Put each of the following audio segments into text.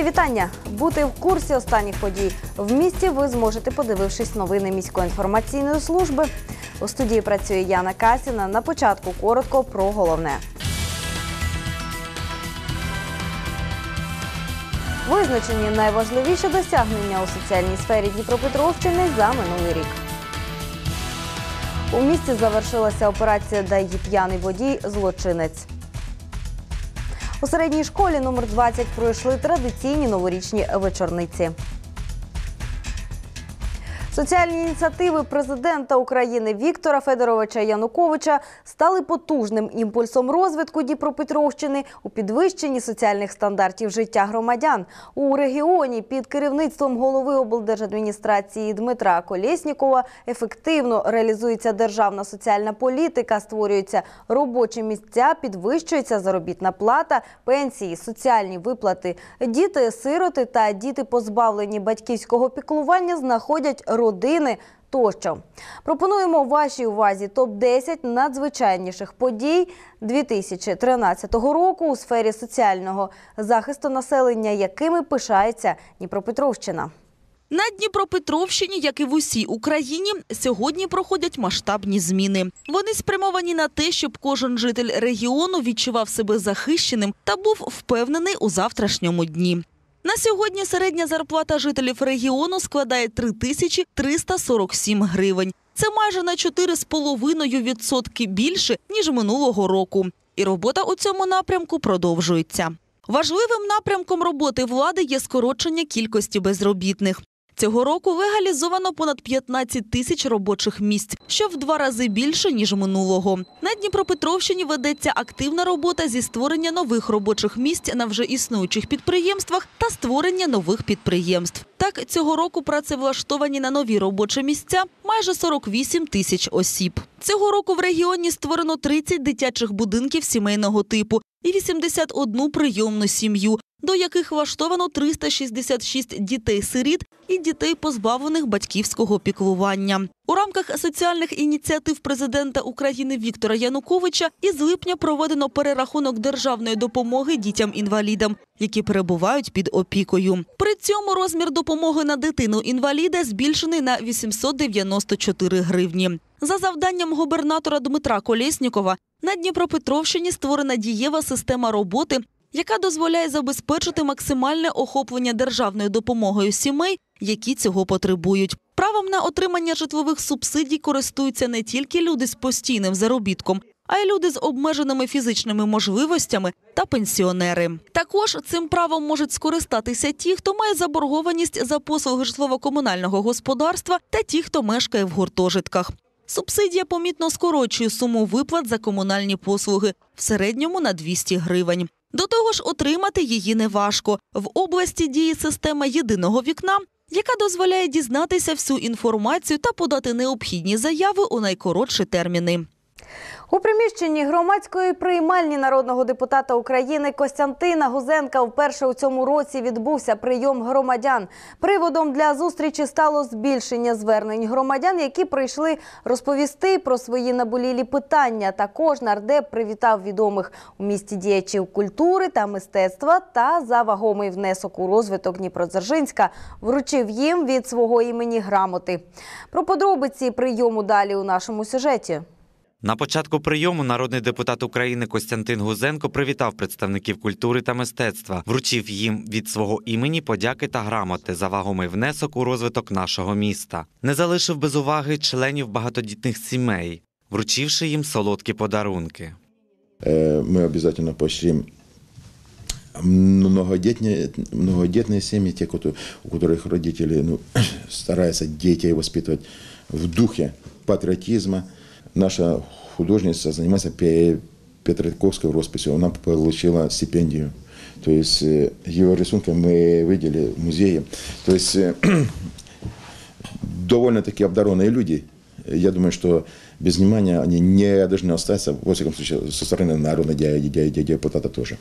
Мої вітання! Бути в курсі останніх подій в місті ви зможете, подивившись новини міської інформаційної служби. У студії працює Яна Касіна. На початку коротко про головне. Визначені найважливіші досягнення у соціальній сфері Дніпропетровщини за минулий рік. У місті завершилася операція «Дай п'яний водій злочинець. У середній школі номер 20 пройшли традиційні новорічні вечорниці. Соціальні ініціативи президента України Віктора Федоровича Януковича стали потужним імпульсом розвитку Дніпропетровщини у підвищенні соціальних стандартів життя громадян. У регіоні під керівництвом голови облдержадміністрації Дмитра Колєснікова ефективно реалізується державна соціальна політика, створюються робочі місця, підвищується заробітна плата, пенсії, соціальні виплати. Діти, сироти та діти, позбавлені батьківського піклування, знаходять родини. Тощо пропонуємо вашій увазі топ 10 надзвичайніших подій 2013 року у сфері соціального захисту населення, якими пишається Дніпропетровщина. На Дніпропетровщині, як і в усій Україні, сьогодні проходять масштабні зміни. Вони спрямовані на те, щоб кожен житель регіону відчував себе захищеним та був впевнений у завтрашньому дні. На сьогодні середня зарплата жителів регіону складає 3347 гривень. Це майже на 4,5% більше ніж минулого року. І робота у цьому напрямку продовжується. Важливим напрямком роботи влади є скорочення кількості безробітних. Цього року легалізовано понад 15 тисяч робочих місць, що в два рази більше ніж минулого. На Дніпропетровщині ведеться активна робота зі створення нових робочих місць на вже існуючих підприємствах та створення нових підприємств. Так цього року працевлаштовані на нові робочі місця майже 48 тисяч осіб. Цього року в регіоні створено 30 дитячих будинків сімейного типу і 81 прийомну сім'ю, до яких влаштовано 366 дітей-сиріт і дітей, позбавлених батьківського піклування. У рамках соціальних ініціатив президента України Віктора Януковича із липня проведено перерахунок державної допомоги дітям-інвалідам, які перебувають під опікою. При цьому розмір допомоги на дитину-інваліда збільшений на 894 гривні. За завданням губернатора Дмитра Колєснікова на Дніпропетровщині створена дієва система роботи, яка дозволяє забезпечити максимальне охоплення державною допомогою сімей, які цього потребують. Правом на отримання житлових субсидій користуються не тільки люди з постійним заробітком, а й люди з обмеженими фізичними можливостями та пенсіонери. Також цим правом можуть скористатися ті, хто має заборгованість за послуги житлово-комунального господарства, та ті, хто мешкає в гуртожитках. Субсидія помітно скорочує суму виплат за комунальні послуги в середньому на 200 гривень. До того ж, отримати її неважко. В області діє система єдиного вікна, яка дозволяє дізнатися всю інформацію та подати необхідні заяви у найкоротші терміни. У приміщенні громадської приймальні народного депутата України Костянтина Гузенка вперше у цьому році відбувся прийом громадян. Приводом для зустрічі стало збільшення звернень громадян, які прийшли розповісти про свої наболілі питання. Також нардеп привітав відомих у місті діячів культури та мистецтва та за вагомий внесок у розвиток Дніпродзержинська вручив їм від свого імені грамоти. Про подробиці прийому далі у нашому сюжеті. На початку прийому народний депутат України Костянтин Гузенко привітав представників культури та мистецтва, вручив їм від свого імені подяки та грамоти за вагомий внесок у розвиток нашого міста. Не залишив без уваги членів багатодітних сімей, вручивши їм солодкі подарунки. Э, Мы обязательно поощрим многодетные, многодетные семьи, те, кто- у которых родители ну, стараются детей воспитывать в духе патриотизма. Наша художница занимается пе- Петряковской росписью, она получила стипендию. То есть э, ее рисунки мы видели в музее. То есть э, довольно-таки обдарованные люди. Я думаю, что без внимания они не должны остаться, во всяком случае, со стороны де- депутата тоже.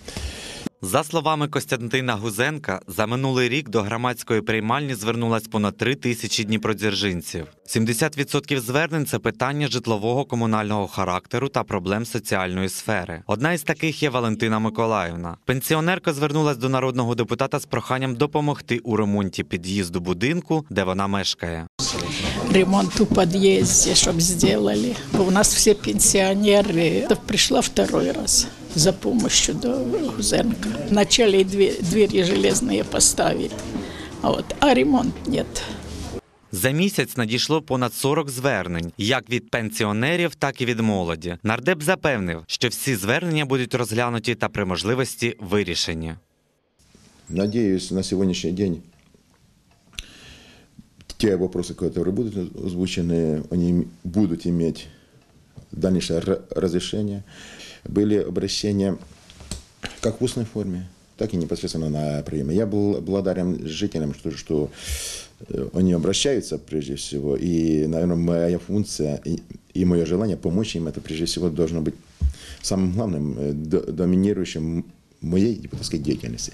За словами Костянтина Гузенка, за минулий рік до громадської приймальні звернулось понад три тисячі дніпродзержинців. 70% звернень це питання житлового комунального характеру та проблем соціальної сфери. Одна із таких є Валентина Миколаївна. Пенсіонерка звернулась до народного депутата з проханням допомогти у ремонті під'їзду будинку, де вона мешкає. ремонт у подъезде, чтобы сделали. У нас все пенсионеры. Да Пришла второй раз за помощью до Гузенко. Вначале и две- двери железные поставили, а, вот, а ремонт нет. За місяць надійшло понад 40 звернень, як від пенсіонерів, так і від молоді. Нардеп запевнив, що всі звернення будуть розглянуті та при можливості вирішені. Надеюсь, на сегодняшний день те вопросы, которые будут озвучены, они будут иметь дальнейшее р- разрешение. Были обращения как в устной форме, так и непосредственно на приеме. Я был благодарен жителям, что, что э, они обращаются прежде всего. И, наверное, моя функция и, и мое желание помочь им, это прежде всего должно быть самым главным, э, до- доминирующим моей депутатской деятельности.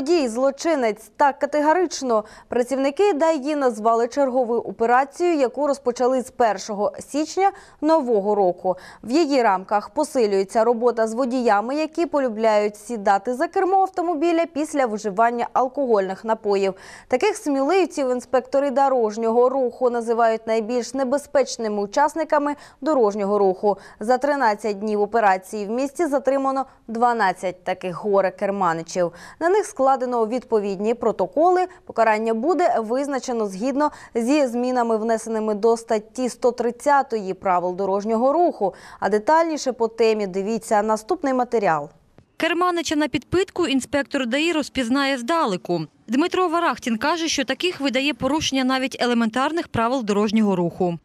Водій, злочинець так категорично. Працівники ДАІ назвали чергову операцію, яку розпочали з 1 січня нового року. В її рамках посилюється робота з водіями, які полюбляють сідати за кермо автомобіля після вживання алкогольних напоїв. Таких сміливців інспектори дорожнього руху називають найбільш небезпечними учасниками дорожнього руху. За 13 днів операції в місті затримано 12 таких горе-керманичів. На них складено відповідні протоколи. Покарання буде визначено згідно зі змінами, внесеними до статті 130 правил дорожнього руху. А детальніше по темі дивіться наступний матеріал. Керманича на підпитку інспектор ДАІ розпізнає здалеку. Дмитро Варахтін каже, що таких видає порушення навіть елементарних правил дорожнього руху.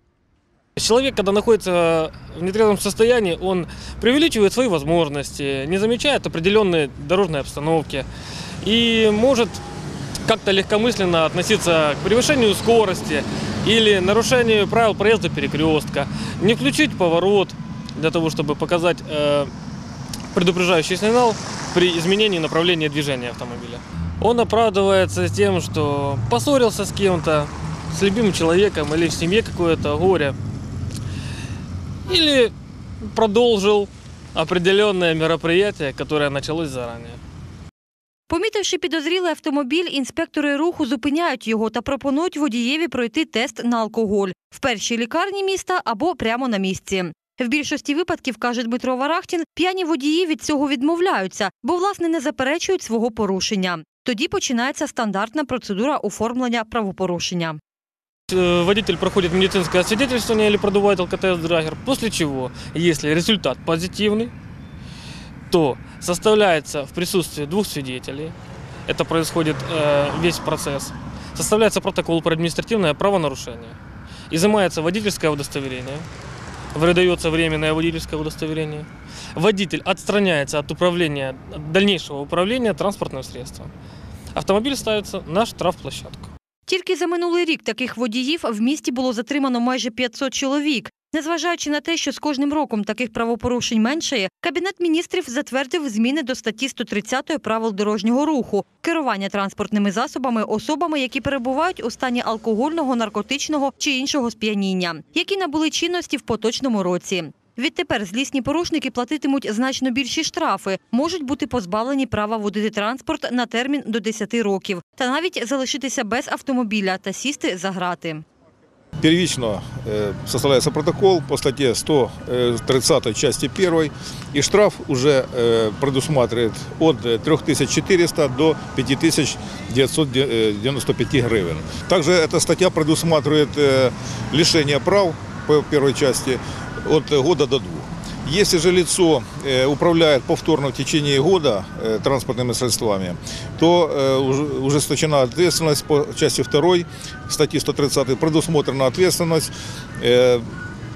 Человек, когда находится в нетрезвом состоянии, он преувеличивает свои возможности, не замечает определенной дорожной обстановки и может как-то легкомысленно относиться к превышению скорости или нарушению правил проезда перекрестка, не включить поворот для того, чтобы показать э, предупреждающий сигнал при изменении направления движения автомобиля. Он оправдывается тем, что поссорился с кем-то, с любимым человеком или в семье какое-то горе, или продолжил определенное мероприятие, которое началось заранее. Помітивши підозрілий автомобіль, інспектори руху зупиняють його та пропонують водієві пройти тест на алкоголь в першій лікарні міста або прямо на місці. В більшості випадків, каже Дмитро Варахтін, п'яні водії від цього відмовляються, бо власне не заперечують свого порушення. Тоді починається стандартна процедура оформлення правопорушення. Э, Водитель проходит медицинское освидетельствование или продувает алкотест-драгер, после чего, если результат позитивный, то составляется в присутствии двух свидетелей, это происходит э, весь процесс, составляется протокол про административное правонарушение, изымается водительское удостоверение, выдается временное водительское удостоверение, водитель отстраняется от управления, от дальнейшего управления транспортным средством, автомобиль ставится на штрафплощадку. Тільки за минулий рік таких водіїв в місті було затримано майже 500 чоловік. Незважаючи на те, що з кожним роком таких правопорушень меншає, Кабінет міністрів затвердив зміни до статті 130 правил дорожнього руху керування транспортними засобами особами, які перебувають у стані алкогольного, наркотичного чи іншого сп'яніння, які набули чинності в поточному році. Відтепер злісні порушники платитимуть значно більші штрафи, можуть бути позбавлені права водити транспорт на термін до 10 років та навіть залишитися без автомобіля та сісти за грати. Первично э, составляется протокол по статье 130 части 1, и штраф уже э, предусматривает от э, 3400 до 5995 гривен. Также эта статья предусматривает э, лишение прав по первой части от года до двух. Если же лицо э, управляет повторно в течение года э, транспортными средствами, то э, уж- ужесточена ответственность по части 2 статьи 130 предусмотрена ответственность, э,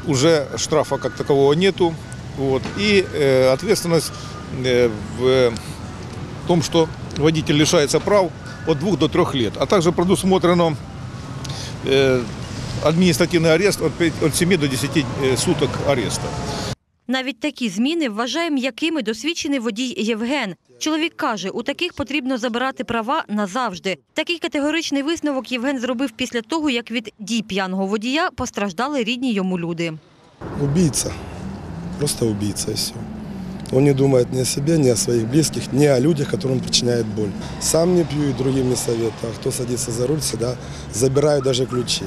уже штрафа как такового нету, вот, и э, ответственность э, в том, что водитель лишается прав от 2 до 3 лет, а также предусмотрено э, административный арест от, пяти- от 7 до 10 э, суток ареста. Навіть такі зміни вважає м'якими досвідчений водій Євген. Чоловік каже, у таких потрібно забирати права назавжди. Такий категоричний висновок Євген зробив після того, як від дій п'яного водія постраждали рідні йому люди. Убийца. Просто убийца и все. Он не думает ни о себе, ни о своих близких, ни о людях, которым причиняет боль. Сам не пью и другим не советую. А кто садится за руль, всегда забираю даже ключи.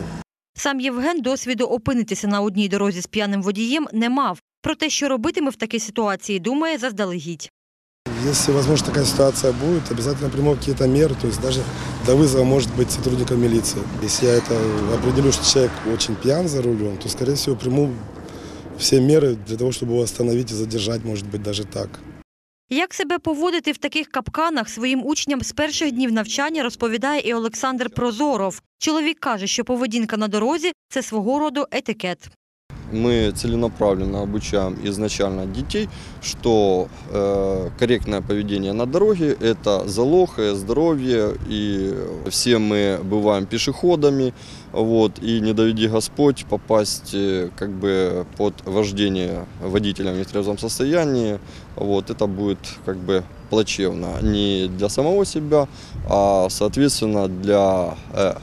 Сам Євген досвіду опинитися на одній дорозі з п'яним водієм не мав. Про те, що робитиме в такій ситуації, думає заздалегідь. Если, возможно, такая ситуация будет, обязательно приму какие-то меры, то есть даже до вызова может быть сотрудника милиции. Если я это определю, что человек очень пьян за рулем, то, скорее всего, приму все меры для того, чтобы его остановить и задержать, может быть, даже так. Як себе поводити в таких капканах своїм учням з перших днів навчання розповідає і Олександр Прозоров. Чоловік каже, що поведінка на дорозі це свого роду етикет. Мы целенаправленно обучаем изначально детей, что э, корректное поведение на дороге – это залог здоровья, и все мы бываем пешеходами, вот, и не доведи Господь попасть э, как бы под вождение водителя в нетрезвом состоянии, вот, это будет как бы плачевно. Не для самого себя, а соответственно для э,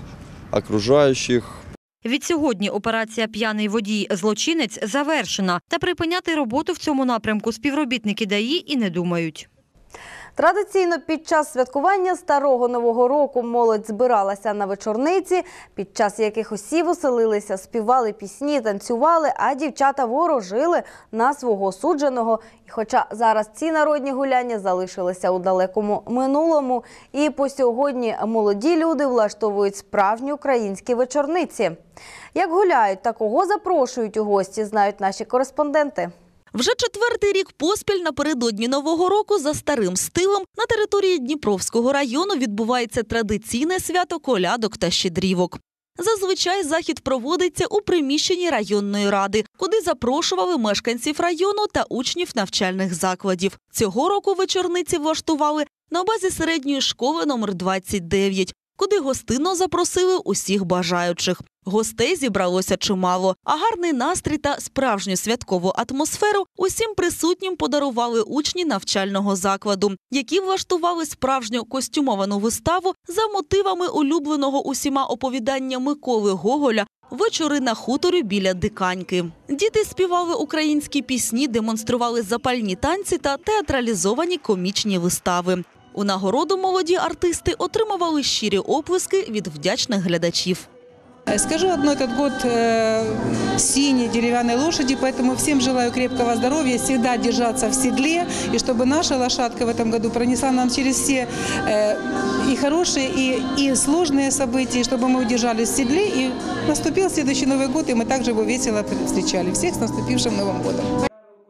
окружающих, Відсьогодні операція П'яний водій злочинець завершена. Та припиняти роботу в цьому напрямку співробітники ДАІ і не думають. Традиційно під час святкування старого нового року молодь збиралася на вечорниці, під час яких усі веселилися, співали пісні, танцювали, а дівчата ворожили на свого судженого. І хоча зараз ці народні гуляння залишилися у далекому минулому, і по сьогодні молоді люди влаштовують справжні українські вечорниці. Як гуляють та кого запрошують у гості, знають наші кореспонденти. Вже четвертий рік поспіль напередодні Нового року за старим стилем на території Дніпровського району відбувається традиційне свято колядок та щедрівок. Зазвичай захід проводиться у приміщенні районної ради, куди запрошували мешканців району та учнів навчальних закладів. Цього року вечорниці влаштували на базі середньої школи номер 29, куди гостинно запросили усіх бажаючих. Гостей зібралося чимало, а гарний настрій та справжню святкову атмосферу усім присутнім подарували учні навчального закладу, які влаштували справжню костюмовану виставу за мотивами улюбленого усіма оповідання Миколи Гоголя. Вечори на хуторі біля диканьки. Діти співали українські пісні, демонстрували запальні танці та театралізовані комічні вистави. У нагороду молоді артисти отримували щирі оплески від вдячних глядачів. Скажу одно, этот год э, синей деревянной лошади, поэтому всем желаю крепкого здоровья, всегда держаться в седле, и чтобы наша лошадка в этом году пронесла нам через все э, и хорошие, и, и сложные события, чтобы мы удержались в седле, и наступил следующий Новый год, и мы также его весело встречали. Всех с наступившим Новым годом!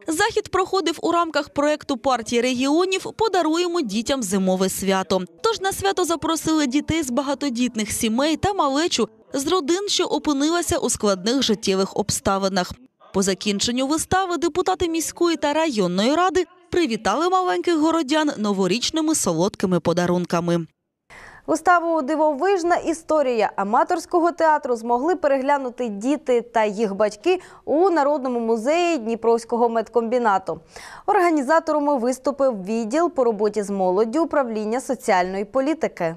Захід проходив у рамках проекту партії регіонів Подаруємо дітям зимове свято. Тож на свято запросили дітей з багатодітних сімей та малечу з родин, що опинилися у складних життєвих обставинах. По закінченню вистави депутати міської та районної ради привітали маленьких городян новорічними солодкими подарунками. Виставу Дивовижна історія аматорського театру змогли переглянути діти та їх батьки у Народному музеї Дніпровського медкомбінату. Організаторами виступив відділ по роботі з молоддю управління соціальної політики.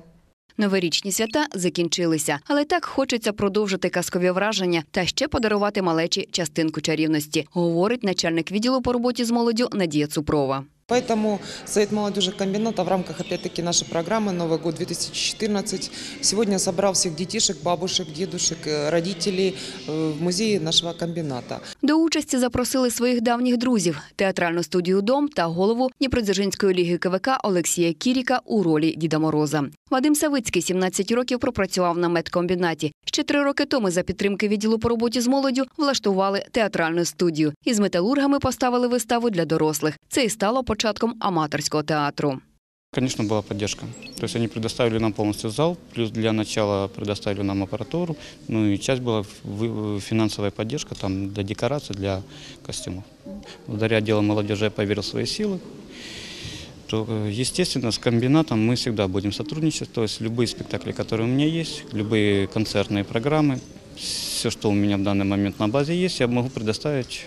Новорічні свята закінчилися, але так хочеться продовжити казкові враження та ще подарувати малечі частинку чарівності, говорить начальник відділу по роботі з молоддю Надія Цупрова. Поэтому Совет молодежи комбината в рамках, опять-таки, нашей программы «Новый год 2014» сегодня собрал всех детишек, бабушек, дедушек, э, родителей э, в музее нашего комбината. До участі запросили своїх давніх друзів театральну студію Дом та голову Дніпродзержинської ліги КВК Олексія Кіріка у ролі Діда Мороза. Вадим Савицький 17 років пропрацював на медкомбінаті. Ще три роки тому за підтримки відділу по роботі з молоддю влаштували театральну студію. Із металургами поставили виставу для дорослих. Це і стало початком аматорського театру. Конечно, была поддержка. То есть они предоставили нам полностью зал, плюс для начала предоставили нам аппаратуру, ну и часть была финансовая поддержка там для декораций, для костюмов. Благодаря отделу молодежи я поверил в свои силы, э, естественно, с комбинатом мы всегда будем сотрудничать. То есть любые спектакли, которые у меня есть, любые концертные программы, все, что у меня в данный момент на базе есть, я могу предоставить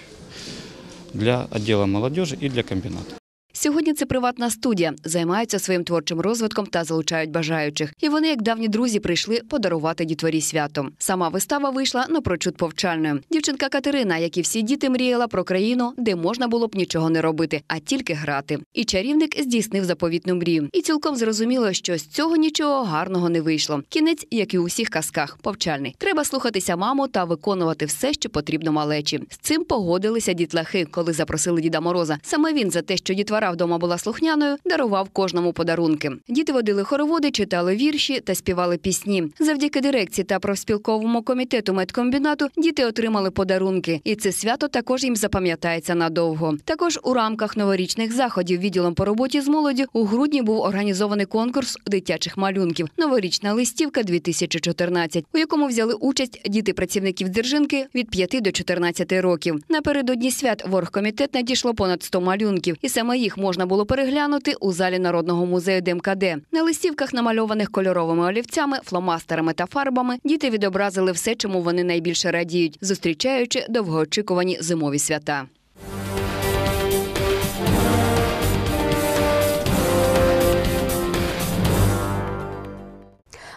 для отдела молодежи и для комбината. Сьогодні це приватна студія, займаються своїм творчим розвитком та залучають бажаючих. І вони, як давні друзі, прийшли подарувати дітворі свято. Сама вистава вийшла напрочуд повчальною. Дівчинка Катерина, як і всі діти, мріяла про країну, де можна було б нічого не робити, а тільки грати. І чарівник здійснив заповітну мрію. І цілком зрозуміло, що з цього нічого гарного не вийшло. Кінець, як і у всіх казках, повчальний. Треба слухатися маму та виконувати все, що потрібно малечі. З цим погодилися дітлахи, коли запросили Діда Мороза. Саме він за те, що дітвора вдома була слухняною, дарував кожному подарунки. Діти водили хороводи, читали вірші та співали пісні. Завдяки дирекції та профспілковому комітету медкомбінату діти отримали подарунки, і це свято також їм запам'ятається надовго. Також у рамках новорічних заходів відділом по роботі з молоддю у грудні був організований конкурс дитячих малюнків Новорічна листівка 2014 у якому взяли участь діти працівників дзержинки від 5 до 14 років. Напередодні свят в оргкомітет надійшло понад 100 малюнків, і саме їх можна було переглянути у залі Народного музею ДМКД. На листівках, намальованих кольоровими олівцями, фломастерами та фарбами, діти відобразили все, чому вони найбільше радіють, зустрічаючи довгоочікувані зимові свята.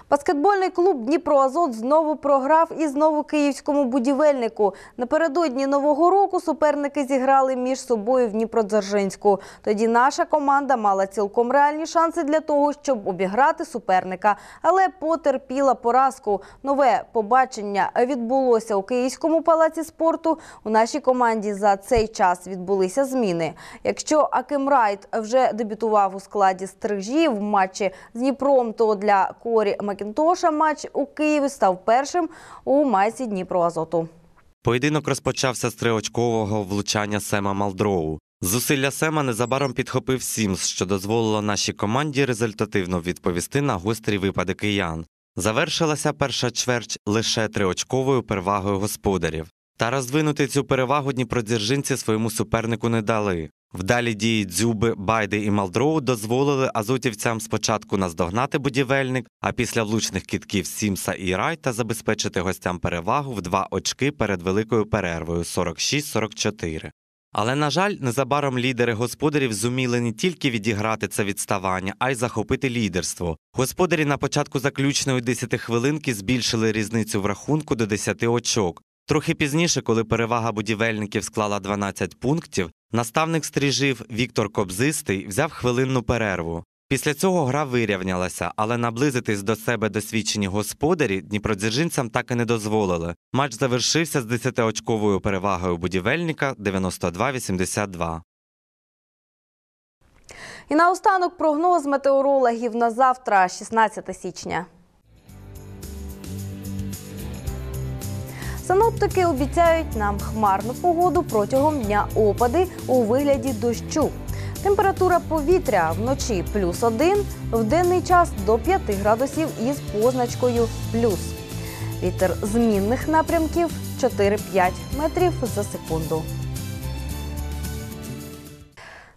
Баскетбольний клуб Дніпроазот знову програв і знову київському будівельнику. Напередодні нового року суперники зіграли між собою в Дніпродзержинську. Тоді наша команда мала цілком реальні шанси для того, щоб обіграти суперника, але потерпіла поразку. Нове побачення відбулося у Київському палаці спорту. У нашій команді за цей час відбулися зміни. Якщо Аким Райт вже дебютував у складі стрижі в матчі з Дніпром, то для Корі Макінтоша матч у Києві став першим у майці Дніпроазоту. Поєдинок розпочався з триочкового влучання Сема Малдроу. Зусилля Сема незабаром підхопив Сімс, що дозволило нашій команді результативно відповісти на гострі випади киян. Завершилася перша чверть лише триочковою перевагою господарів. Та розвинути цю перевагу дніпродзержинці своєму супернику не дали. Вдалі дії Дзюби, Байди і Малдроу дозволили азотівцям спочатку наздогнати будівельник, а після влучних кітків Сімса і Райта забезпечити гостям перевагу в два очки перед великою перервою 46-44. Але, на жаль, незабаром лідери господарів зуміли не тільки відіграти це відставання, а й захопити лідерство. Господарі на початку заключної 10 хвилинки збільшили різницю в рахунку до 10 очок. Трохи пізніше, коли перевага будівельників склала 12 пунктів, наставник стріжів Віктор Кобзистий взяв хвилинну перерву. Після цього гра вирівнялася, але наблизитись до себе досвідчені господарі дніпродзержинцям так і не дозволили. Матч завершився з 10-очковою перевагою будівельника 92-82. І наостанок прогноз метеорологів на завтра, 16 січня. Синоптики обіцяють нам хмарну погоду протягом дня опади у вигляді дощу. Температура повітря вночі плюс 1, в денний час до 5 градусів із позначкою плюс. Вітер змінних напрямків 4-5 метрів за секунду.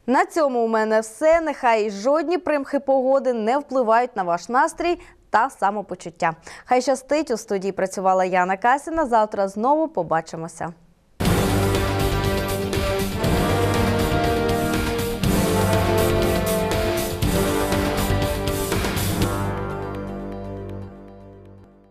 На цьому у мене все. Нехай жодні примхи погоди не впливають на ваш настрій та самопочуття. Хай щастить у студії працювала Яна Касіна. Завтра знову побачимося.